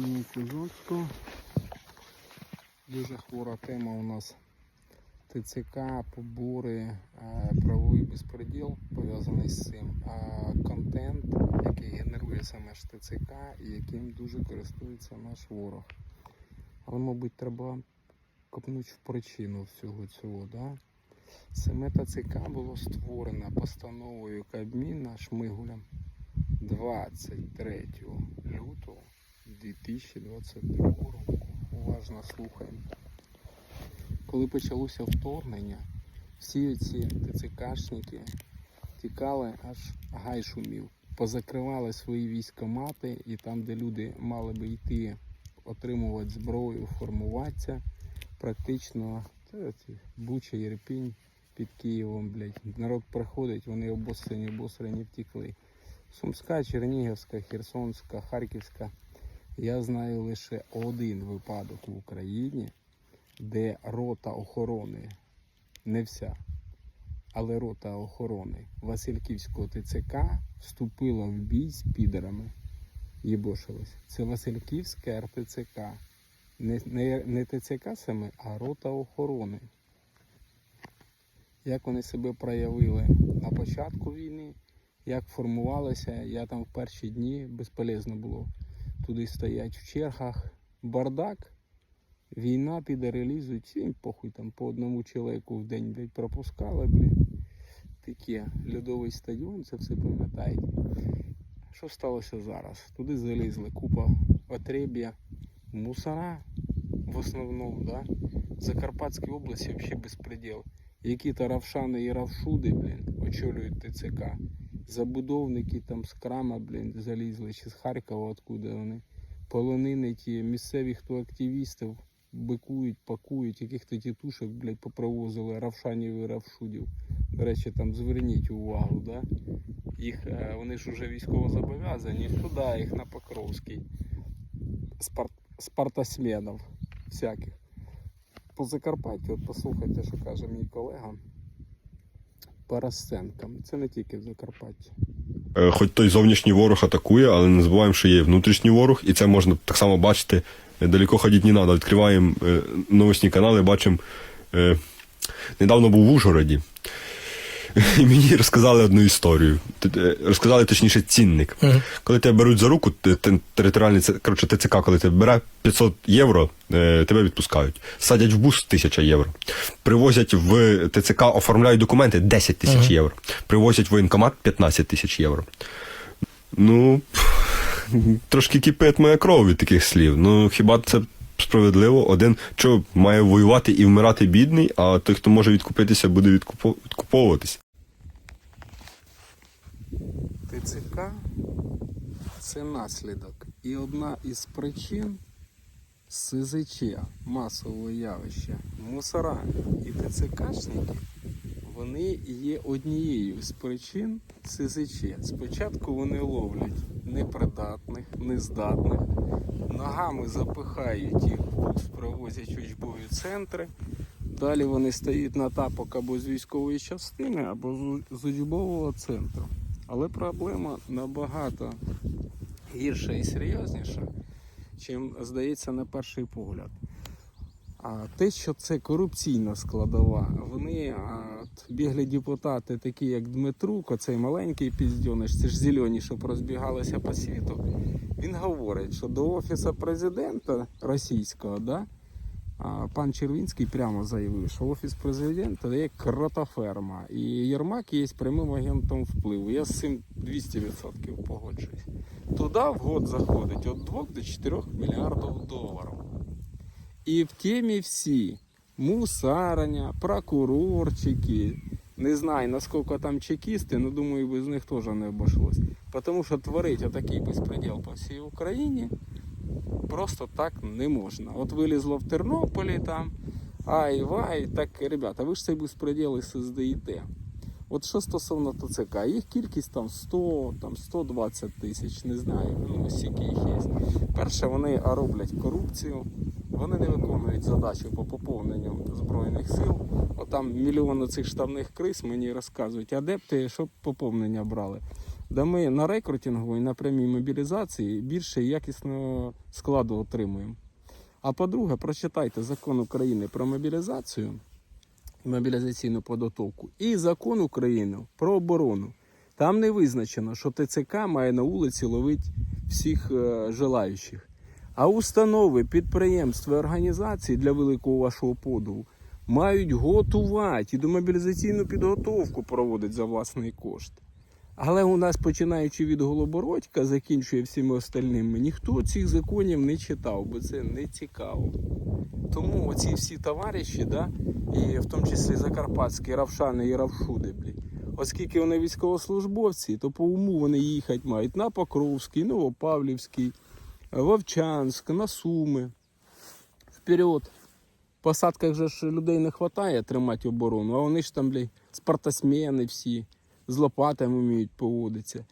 Змійку жорстко. Дуже хвора тема у нас ТЦК, побори, е, правовий безпреділ пов'язаний з цим, контент, який генерує саме ж ТЦК і яким дуже користується наш ворог. Але, мабуть, треба копнути в причину всього цього. Да? Саме ТЦК було створено постановою Кабміна Шмигулем 23 лютого 2022 року. Уважно слухаємо. Коли почалося вторгнення, всі ці ТЦКшники тікали, аж гай шумів. Позакривали свої військомати, і там, де люди мали би йти отримувати зброю, формуватися, практично Буча, Єрпінь під Києвом, блядь. Народ приходить, вони обосрані, обосрані втікли. Сумська, Чернігівська, Херсонська, Харківська. Я знаю лише один випадок в Україні, де рота охорони, не вся, але рота охорони Васильківського ТЦК вступила в бій з підерами. Єбошилась. Це Васильківське РТЦК. Не, не, не ТЦК саме, а рота охорони. Як вони себе проявили на початку війни, як формувалися, я там в перші дні безполезно було. Туди стоять в чергах бардак, війна піде релізують, всім похуй там по одному чоловіку в день блядь, пропускали, блін. Таке льодовий стадіон, це все пам'ятають. Що сталося зараз? Туди залізли купа отреб'я, мусора в основному, да? В Закарпатській області взагалі безпреділ. Які-то равшани і равшуди, блін, очолюють ТЦК. Забудовники там з крама, блін, залізли, чи з Харкова, откуда вони. Полонини ті, місцеві хто активістів бикують, пакують, яких-то тітушок, блядь, попровозили, равшанів і равшудів. До речі, там зверніть увагу, да? Їх, е, вони ж уже військово зобов'язані, туди їх на Покровський. Спар... Спартасменів всяких. По Закарпаттю, от послухайте, що каже мій колега. Парасценка. Це не тільки в Закарпатті. Е, Хоч той зовнішній ворог атакує, але не забуваємо, що є внутрішній ворог, і це можна так само бачити. Е, Далеко ходити не треба. Відкриваємо е, новосні канали, бачимо. Недавно був в Ужгороді. І мені розказали одну історію. Е, Розказали точніше цінник. Коли тебе беруть за руку, територіальний коротше, ТЦК, коли тебе бере 500 євро, е, тебе відпускають. Садять в бус 1000 євро. Привозять в ТЦК, оформляють документи 10 тисяч євро. Привозять в воєнкомат 15 тисяч євро. Ну, трошки кипить моя кров від таких слів. Ну, хіба це справедливо? Один що має воювати і вмирати бідний, а той, хто може відкупитися, буде відкупо- відкуповуватись. ТЦК це наслідок. І одна із причин СЗЧ масового явища мусора і ТЦКшники, вони є однією з причин СЗЧ. Спочатку вони ловлять непридатних, нездатних, ногами запихають їх, привозять в учбові центри. Далі вони стають на тапок або з військової частини, або з- учбового центру. Але проблема набагато гірша і серйозніша, чим здається на перший погляд. А те, що це корупційна складова, вони от, біглі депутати, такі як Дмитрук, оцей маленький піздьониш, це ж зелені, що розбігалися по світу. Він говорить, що до офісу президента російського, да, пан Червінський прямо заявив, що офіс президента є кротоферма, і Єрмак є прямим агентом впливу. Я з цим 200% погоджуюсь. Туди в год заходить від 2 до 4 мільярдів доларів. І в темі всі мусарення, прокурорчики. Не знаю, наскільки там чекісти, але думаю, без них теж не обійшлось. Тому що творить отакий безпреділ по всій Україні просто так не можна. От вилізло в Тернополі там, ай вай, так, ребята, ви ж цей безпреділ і создаєте. От що стосовно ТЦК, їх кількість там 100, там 120 тисяч, не знаю, ну скільки їх є. Перше, вони роблять корупцію, вони не виконують задачі по поповненню Збройних сил. От там мільйони цих штабних криз мені розказують, адепти, щоб поповнення брали. де ми на рекрутингу і на прямій мобілізації більше якісного складу отримуємо. А по-друге, прочитайте закон України про мобілізацію мобілізаційну підготовку і закон України про оборону. Там не визначено, що ТЦК має на вулиці ловити всіх е, желаючих. А установи, підприємства організації для великого вашого подову мають готувати і до мобілізаційну підготовку проводить за власний кошт. Але у нас, починаючи від Голобородька, закінчує всіми остальними, ніхто цих законів не читав, бо це не цікаво. Тому оці всі товариші, да, і в тому числі закарпатські равшани і равшуди, блін, оскільки вони військовослужбовці, то по уму вони їхати мають на Покровський, Новопавлівський, Вовчанськ, на Суми. Вперед. Посадках же ж людей не вистачає тримати оборону, а вони ж там, блядь, спартасмени всі, з лопатами вміють поводитися.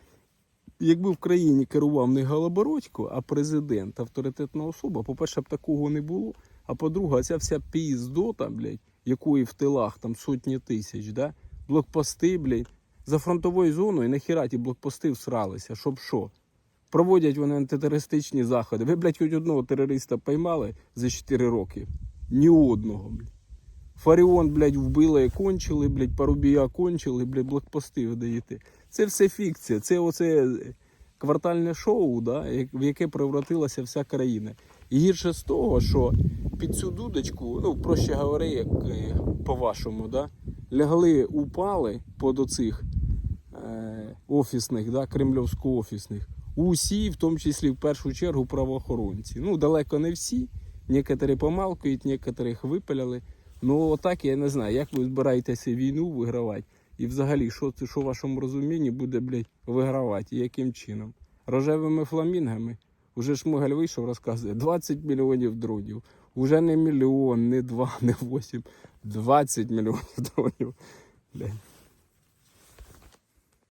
Якби в країні керував не Голобородько, а президент, авторитетна особа, по-перше, б такого не було. А по-друге, ця вся піздота, блядь, якої в тилах там сотні тисяч, да? блокпости, блядь, за фронтовою зоною нахіра ті блокпости всралися, щоб що? Проводять вони антитерористичні заходи. Ви, блядь, хоч одного терориста поймали за 4 роки? Ні одного, блядь. Фаріон, блядь, вбили і кончили, блядь, Парубія кончили, блядь, блокпости видаєте. Це все фікція, це оце квартальне шоу, да, в яке превратилася вся країна. І гірше з того, що під цю дудочку, ну, проще говоря, як е, по-вашому, да, лягли, упали под оцих е, офісних, да, кремльовсько-офісних. Усі, в тому числі в першу чергу, правоохоронці. Ну, далеко не всі. Некоторі помалкують, некоторих випиляли. Ну, отак я не знаю, як ви збираєтеся війну вигравати. І взагалі, що, це- що в вашому розумінні буде, блядь, вигравати яким чином? Рожевими фламінгами. Уже Шмигаль вийшов, розказує 20 мільйонів дронів. Уже не мільйон, не два, не восім. 20 мільйонів дронів. Блядь.